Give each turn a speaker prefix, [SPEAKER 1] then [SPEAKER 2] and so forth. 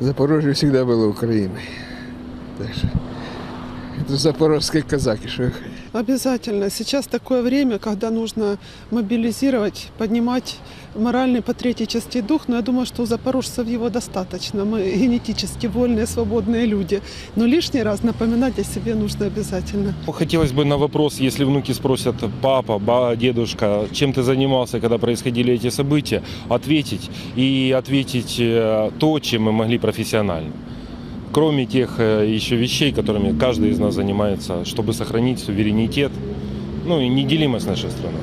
[SPEAKER 1] Запорожье всегда было Украиной. Так это запорожские казаки.
[SPEAKER 2] Обязательно. Сейчас такое время, когда нужно мобилизировать, поднимать моральный патриотический дух, но я думаю, что у запорожцев его достаточно. Мы генетически вольные, свободные люди. Но лишний раз напоминать о себе нужно обязательно.
[SPEAKER 3] Хотелось бы на вопрос, если внуки спросят, папа, ба, дедушка, чем ты занимался, когда происходили эти события, ответить и ответить э, то, чем мы могли профессионально. Кроме тех э, еще вещей, которыми каждый из нас занимается, чтобы сохранить суверенитет, ну и неделимость нашей страны.